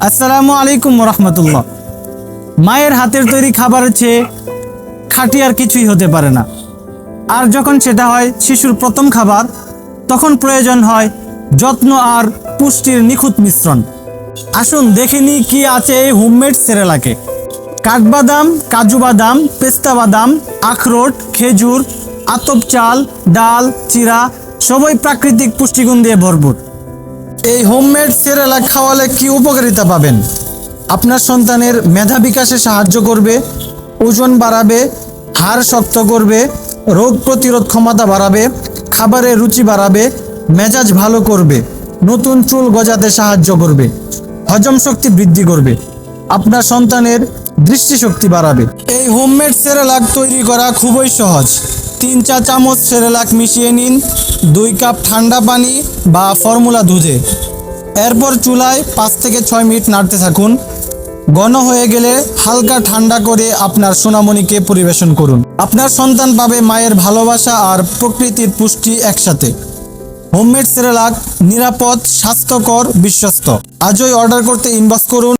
আসসালামু আলাইকুম রহমতুল্লাহ মায়ের হাতের তৈরি খাবারের চেয়ে খাঁটি আর কিছুই হতে পারে না। আর যখন সেটা হয় শিশুর প্রথম খাবার, তখন প্রয়োজন হয় যত্ন আর পুষ্টির নিখুঁত মিশ্রণ। আসুন দেখে নিই কি আছে এই হোমমেড সেরেলাকে। কাঠবাদাম, কাজু বাদাম, পেস্তা বাদাম, আখরোট, খেজুর, আতপ চাল, ডাল, চিরা, সবই প্রাকৃতিক পুষ্টিগুণ দিয়ে ভরপুর। এই হোমমেড সেরেলা খাওয়ালে কি উপকারিতা পাবেন? আপনার সন্তানের মেধা বিকাশে সাহায্য করবে, ওজন বাড়াবে, হাড় শক্ত করবে, রোগ প্রতিরোধ ক্ষমতা বাড়াবে খাবারের রুচি বাড়াবে, মেজাজ ভালো করবে, নতুন চুল গজাতে সাহায্য করবে, হজম শক্তি বৃদ্ধি করবে, আপনার সন্তানের দৃষ্টিশক্তি বাড়াবে। এই হোমমেড সেরেলাক তৈরি করা খুবই সহজ। তিন চা চামচ সেরেলাক মিশিয়ে নিন, দুই কাপ ঠান্ডা পানি বা ফর্মুলা দুধে। এরপর চুলায় পাঁচ থেকে ছয় মিনিট নাড়তে থাকুন। ঘন হয়ে গেলে হালকা ঠান্ডা করে আপনার সোনামণিকে পরিবেশন করুন। আপনার সন্তান পাবে মায়ের ভালোবাসা আর প্রকৃতির পুষ্টি একসাথে। হোমমেড সেরেলাক নিরাপদ, স্বাস্থ্যকর, বিশ্বস্ত। আজই অর্ডার করতে ইনবক্স করুন।